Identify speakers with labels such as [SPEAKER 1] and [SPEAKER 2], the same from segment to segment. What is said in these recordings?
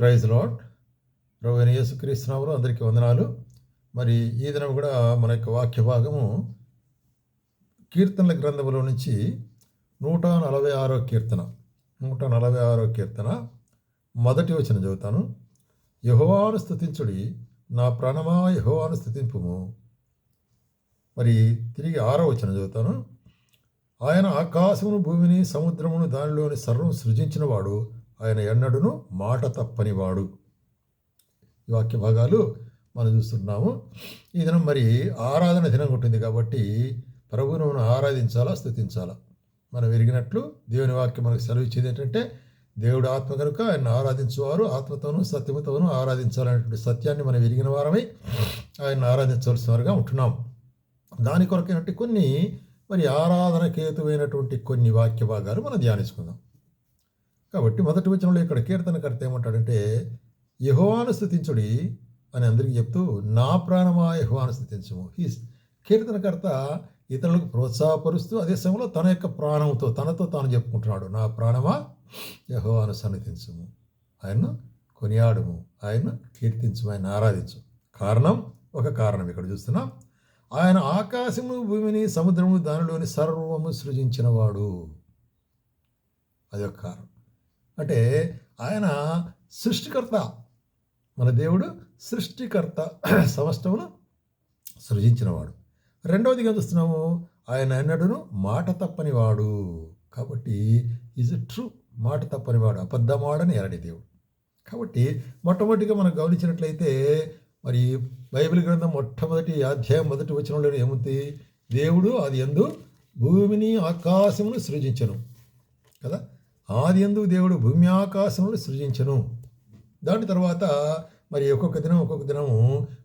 [SPEAKER 1] Praise lord ప్రభు అయిన అందరికీ వందనాలు. మరి ఈ దినం కూడా మన యొక్క వాక్య భాగము కీర్తనల గ్రంథములో నుంచి నూట నలభై ఆరో కీర్తన నూట నలభై ఆరో కీర్తన మొదటి వచనం చదువుతాను. యహోవాను స్థుతించుడి నా ప్రాణమా యహోవాను స్థుతింపుము మరి తిరిగి ఆరో వచనం చదువుతాను. ఆయన ఆకాశమును భూమిని సముద్రమును దానిలోని సర్వం సృజించినవాడు. ఆయన ఎన్నడును మాట తప్పనివాడు. ఈ వాక్య భాగాలు మనం చూస్తున్నాము. ఈ దినం మరి ఆరాధన దినం ఉంటుంది కాబట్టి ప్రభువును మనం ఆరాధించాలా స్థుతించాలా? మనం ఎరిగినట్లు దేవుని వాక్యం మనకు సెలవు ఇచ్చేది ఏంటంటే దేవుడు ఆత్మ కనుక ఆయన ఆరాధించువారు ఆత్మతోనూ సత్యముతోనూ ఆరాధించాలనేటువంటి సత్యాన్ని మనం ఎరిగిన వారమై ఆయన ఆరాధించవలసిన వారుగా ఉంటున్నాం. దాని కొరకైనటువంటి కొన్ని మరి ఆరాధనకేతువైనటువంటి కొన్ని వాక్య భాగాలు మనం ధ్యానించుకుందాం. కాబట్టి మొదటి వచనంలో ఇక్కడ కీర్తనకర్త ఏమంటాడంటే యహోవాను స్థుతించుడి అని అందరికీ చెప్తూ నా ప్రాణమా యహోవాను స్థుతించము హీస్ కీర్తనకర్త ఇతరులకు ప్రోత్సాహపరుస్తూ అదే సమయంలో తన యొక్క ప్రాణంతో తనతో తాను చెప్పుకుంటున్నాడు. నా ప్రాణమా యహోవాను సన్నిధించము. ఆయన్ను కొనియాడము. ఆయన్ను కీర్తించము. ఆయన ఆరాధించు కారణం ఒక కారణం ఇక్కడ చూస్తున్నాం. ఆయన ఆకాశము భూమిని సముద్రము దానిలోని సర్వము సృజించినవాడు. అది ఒక కారణం. అంటే ఆయన సృష్టికర్త. మన దేవుడు సృష్టికర్త. సమస్తమును సృజించినవాడు. రెండవదిగా చూస్తున్నాము? ఆయన ఎన్నడూను మాట తప్పనివాడు. కాబట్టి ఈజ్ ట్రూ మాట తప్పనివాడు అబద్ధమాడని ఎరడి దేవుడు. కాబట్టి మొట్టమొదటిగా మనం గమనించినట్లయితే మరి బైబిల్ గ్రంథం మొట్టమొదటి అధ్యాయం మొదటి వచనంలో ఏముంది? దేవుడు అది ఎందు భూమిని ఆకాశమును సృజించను. కదా? ఆది ఎందు దేవుడు భూమి ఆకాశములు సృజించను. దాని తర్వాత మరి ఒక్కొక్క దినం ఒక్కొక్క దినము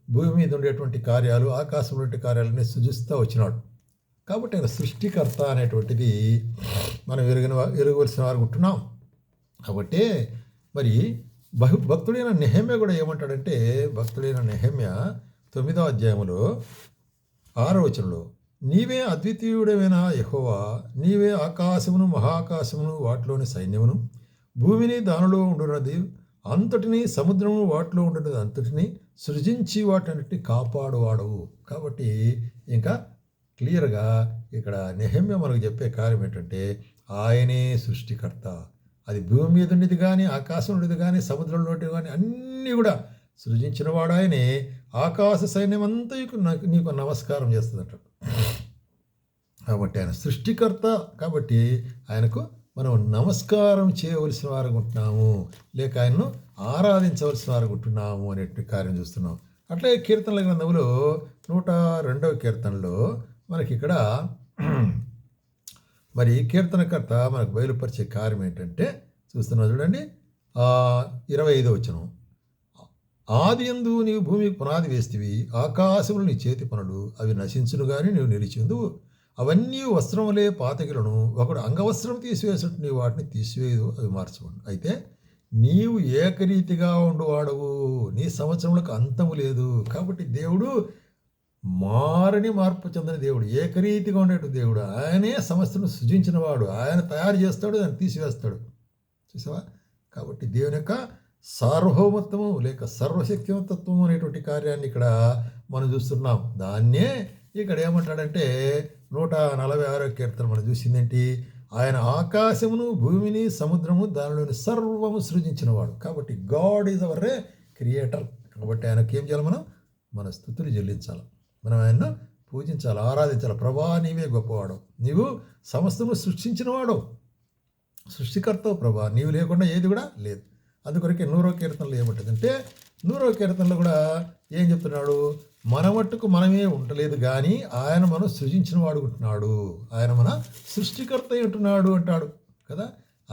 [SPEAKER 1] భూమి మీద ఉండేటువంటి కార్యాలు ఆకాశంలో ఉండే కార్యాలన్నీ సృజిస్తూ వచ్చినాడు. కాబట్టి ఆయన సృష్టికర్త అనేటువంటిది మనం ఎరుగిన ఎరగవలసిన వారు ఉంటున్నాం. కాబట్టి మరి బహు భక్తుడైన నెహమ్య కూడా ఏమంటాడంటే భక్తుడైన నెహమ్య తొమ్మిదో అధ్యాయంలో ఆరో వచనంలో నీవే అద్వితీయుడమైన యహోవా నీవే ఆకాశమును మహాకాశమును వాటిలోని సైన్యమును భూమిని దానిలో ఉండున్నది అంతటిని సముద్రము వాటిలో ఉండున్నది అంతటిని సృజించి వాటన్నిటిని కాపాడువాడవు. కాబట్టి ఇంకా క్లియర్గా ఇక్కడ నెహమ్య మనకు చెప్పే కార్యం ఏంటంటే ఆయనే సృష్టికర్త. అది భూమి మీద ఉండేది కానీ ఆకాశం ఉండేది కానీ సముద్రంలో ఉండేది కానీ అన్నీ కూడా సృజించిన వాడు ఆయనే. ఆకాశ సైన్యం అంతా నీకు నమస్కారం చేస్తుందట. కాబట్టి ఆయన సృష్టికర్త కాబట్టి ఆయనకు మనం నమస్కారం చేయవలసిన వారు ఉంటున్నాము. లేక ఆయనను ఆరాధించవలసిన వారు ఉంటున్నాము అనేటువంటి కార్యం చూస్తున్నాం. అట్లాగే కీర్తనల గ్రంథంలో నూట రెండవ కీర్తనలో మనకి ఇక్కడ మరి కీర్తనకర్త మనకు బయలుపరిచే కార్యం ఏంటంటే చూస్తున్నాం చూడండి. ఇరవై ఐదో వచ్చినాం ఆది ఎందు నీవు భూమికి పునాది వేస్తివి ఆకాశములు నీ చేతి పనులు అవి నశించును కానీ నీవు నిలిచిందు అవన్నీ వస్త్రములే పాతకిలను ఒకడు అంగవస్త్రం తీసివేసినట్టు నీవు వాటిని తీసివేయదు అవి మార్చబడు అయితే నీవు ఏకరీతిగా ఉండువాడవు నీ సంవత్సరములకు అంతము లేదు. కాబట్టి దేవుడు మారని మార్పు చెందిన దేవుడు ఏకరీతిగా ఉండేటు దేవుడు ఆయనే సమస్యను సృజించినవాడు ఆయన తయారు చేస్తాడు దాన్ని తీసివేస్తాడు. చూసావా? కాబట్టి దేవుని యొక్క సార్వభౌమత్వము లేక సర్వశక్తివంతత్వం అనేటువంటి కార్యాన్ని ఇక్కడ మనం చూస్తున్నాం. దాన్నే ఇక్కడ ఏమంటాడంటే నూట నలభై ఆరో కీర్తన మనం చూసిందేంటి? ఆయన ఆకాశమును భూమిని సముద్రము దానిలోని సర్వము సృజించినవాడు. కాబట్టి God is our re creator. కాబట్టి ఆయనకి ఏం చేయాలి మనం? మన స్థుతులు చెల్లించాలి. మనం ఆయన్ను పూజించాలి ఆరాధించాలి. ప్రభా నీవే గొప్పవాడు. నీవు సమస్తము సృష్టించినవాడు. సృష్టికర్తవు ప్రభా. నీవు లేకుండా ఏది కూడా లేదు. అందుకొరకే నూరో కీర్తనలు ఏమంటుందంటే నూరో కీర్తనలు కూడా ఏం చెప్తున్నాడు? మన మట్టుకు మనమే ఉండలేదు కానీ ఆయన మనం సృజించిన వాడు ఉంటున్నాడు. ఆయన మన సృష్టికర్త ఉంటున్నాడు అంటాడు కదా?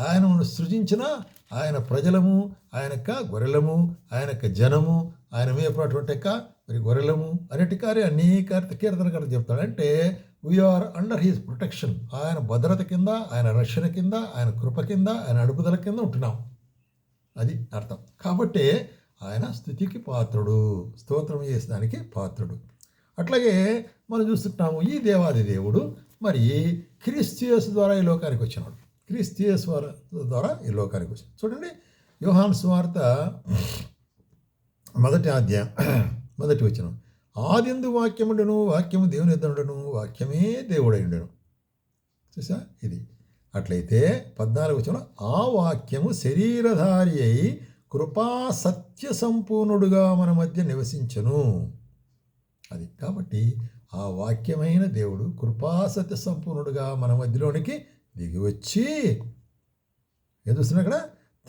[SPEAKER 1] ఆయన మనం సృజించిన ఆయన ప్రజలము ఆయన యొక్క గొర్రెలము ఆయన యొక్క జనము ఆయన మేపటువంటి యొక్క మరి గొర్రెలము అనేటికారి అనేక కీర్తన కథ చెప్తాడంటే వీఆర్ అండర్ హీస్ ప్రొటెక్షన్ ఆయన భద్రత కింద ఆయన రక్షణ కింద ఆయన కృప కింద ఆయన అడుపుదల కింద ఉంటున్నాం. అది అర్థం. కాబట్టి ఆయన స్థుతికి పాత్రుడు స్తోత్రం చేసేదానికి పాత్రుడు. అట్లాగే మనం చూస్తుంటాము ఈ దేవాది దేవుడు మరి క్రిస్టియస్ ద్వారా ఈ లోకానికి వచ్చినాడు. క్రిస్టియస్ ద్వారా ఈ లోకానికి వచ్చాడు చూడండి యోహాన్ స్వార్త మొదటి అధ్యాయం మొదటి వచ్చిన ఆదిందు వాక్యముండెను వాక్యము దేవుని ఎద్దుండెను వాక్యమే దేవుడై ఉండెను. చూసా ఇది అట్లయితే పద్నాలుగు వచ్చిన ఆ వాక్యము శరీరధారి అయి కృపా సత్య సంపూర్ణుడుగా మన మధ్య నివసించను. అది కాబట్టి ఆ వాక్యమైన దేవుడు కృపా సత్య సంపూర్ణుడుగా మన మధ్యలోనికి దిగి వచ్చి ఏం చూస్తున్నా అక్కడ?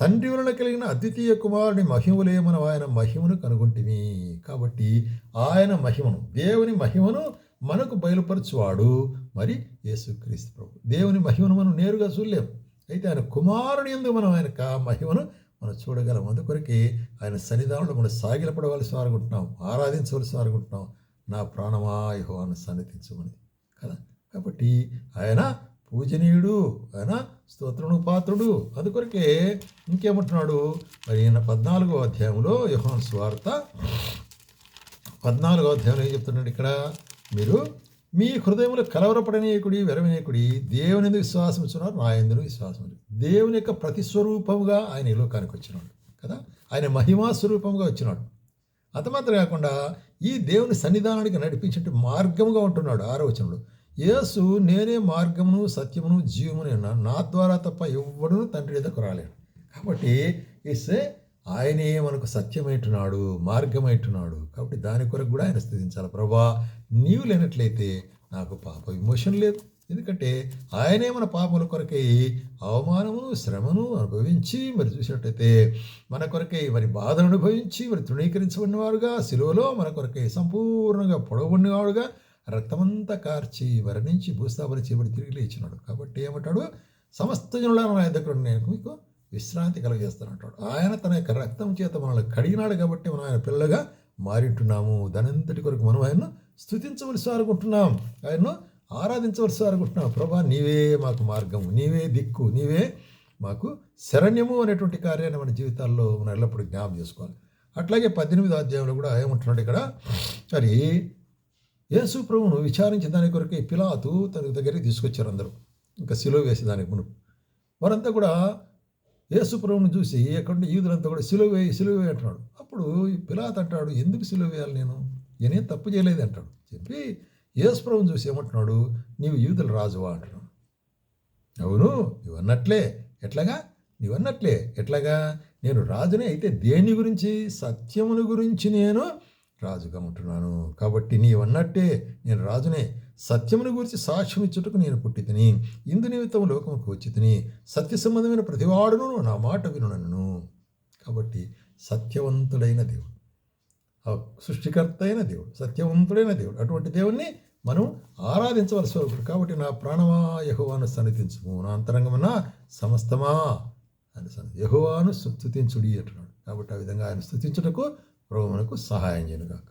[SPEAKER 1] తండ్రి వలన కలిగిన అద్వితీయ కుమారుని మహిమలే మనం ఆయన మహిమను కనుగొంటిమి. కాబట్టి ఆయన మహిమను దేవుని మహిమను మనకు బయలుపరచువాడు మరి యేసుక్రీస్తు ప్రభు. దేవుని మహిమను మనం నేరుగా చూడలేం అయితే ఆయన కుమారుని ఎందుకు మనం ఆయన మహిమను మనం చూడగలం. అందుకొరకే ఆయన సన్నిధానంలో మనం సాగిలపడవలసి వారుకుంటున్నాం ఆరాధించవలసి వారుకుంటున్నాం నా ప్రాణమా యెహోవాను సన్నిధించమని. కదా? కాబట్టి ఆయన పూజనీయుడు ఆయన స్తోత్రము పాత్రుడు. అందుకొరకే ఇంకేమంటున్నాడు? మరి ఈయన పద్నాలుగో అధ్యాయంలో యోహాను స్వార్త పద్నాలుగో అధ్యాయంలో ఏం చెప్తున్నాడు ఇక్కడ? మీరు మీ హృదయంలో కలవరపడనీయకుడి వెరవనీయకుడి దేవుని ఎందుకు విశ్వాసం ఇచ్చున్నారు నా ఎందుకు విశ్వాసం దేవుని యొక్క ప్రతిస్వరూపముగా ఆయన ఈ లోకానికి వచ్చినాడు కదా? ఆయన మహిమా స్వరూపంగా వచ్చినాడు అంత మాత్రం కాకుండా ఈ దేవుని సన్నిధానానికి నడిపించే మార్గముగా ఉంటున్నాడు ఆరో యేసు నేనే మార్గమును సత్యమును జీవమును నా ద్వారా తప్ప ఎవడును తండ్రి దగ్గరకు రాలేడు కాబట్టి ఇస్తే ఆయనే మనకు సత్యమైంటున్నాడు మార్గమైంటున్నాడు. కాబట్టి దాని కొరకు కూడా ఆయన స్థితించాలి. ప్రభా నీవు లేనట్లయితే నాకు పాప విమోచన లేదు. ఎందుకంటే ఆయనే మన పాపముల కొరకై అవమానము శ్రమను అనుభవించి మరి చూసినట్టయితే మన కొరకై మరి బాధను అనుభవించి మరి తృణీకరించబడిన వారుగా సిలువలో మన కొరకై సంపూర్ణంగా పొడవబడినవాడుగా రక్తమంతా కార్చి మరణించి భూస్థాపన చేయబడి తిరిగి లేచినాడు. కాబట్టి ఏమంటాడు? సమస్త జనులను ఆయన దగ్గర నేను మీకు విశ్రాంతి కలగజేస్తానంటాడు ఆయన తన యొక్క రక్తం చేత మనల్ని కడిగినాడు కాబట్టి మనం ఆయన పిల్లగా మారింటున్నాము. దానంతటి కొరకు మనం ఆయన్ను స్థుతించవలసి అనుకుంటున్నాం ఆయన్ను ఆరాధించవలసి అనుకుంటున్నాం ప్రభా నీవే మాకు మార్గము నీవే దిక్కు నీవే మాకు శరణ్యము అనేటువంటి కార్యాన్ని మన జీవితాల్లో మనం ఎల్లప్పుడూ జ్ఞాపం చేసుకోవాలి. అట్లాగే పద్దెనిమిది అధ్యాయంలో కూడా ఏమంటున్నాడు ఇక్కడ? మరి యేసు ప్రభువును విచారించిన దాని కొరకే పిలాతు తన దగ్గరికి తీసుకొచ్చారు అందరూ. ఇంకా సిలువ వేసే దానికి మునుపు. వారంతా కూడా యేసుప్రభుని చూసి ఎక్కడ యూదులంతా కూడా సిలువ వేయి సిలువ వేయి అంటున్నాడు. అప్పుడు పిలాత్ అంటాడు ఎందుకు సిలువ వేయాలి నేను? నేనేం తప్పు చేయలేదు అంటాడు. చెప్పి యేసుప్రభుని చూసి ఏమంటున్నాడు? నీవు యూదుల రాజువా అంటున్నాడు. అవును నువ్వు అన్నట్లే. ఎట్లాగా? నువ్వు అన్నట్లే. ఎట్లాగా? నేను రాజునే అయితే దేని గురించి? సత్యమును గురించి నేను రాజుగా ఉంటున్నాను. కాబట్టి నీవన్నట్టే నేను రాజునే సత్యమును గురించి సాక్ష్యం ఇచ్చుటకు నేను పుట్టి తిని ఇందు నిమిత్తం లోకముకు వచ్చి తిని సత్య సంబంధమైన ప్రతివాడును నా మాట వినునను. కాబట్టి సత్యవంతుడైన దేవుడు సృష్టికర్త అయిన దేవుడు సత్యవంతుడైన దేవుడు అటువంటి దేవుణ్ణి మనం ఆరాధించవలసి వరకు కాబట్టి నా ప్రాణమా యహోవాను సన్నిధించుము. నా అంతరంగమున సమస్తమా అని సన్ని యహోవాను స్తుతించుడి అంటున్నాడు. కాబట్టి ఆ విధంగా ఆయన స్థుతించుటకు ప్రభు మనకు సహాయం చేయను కాక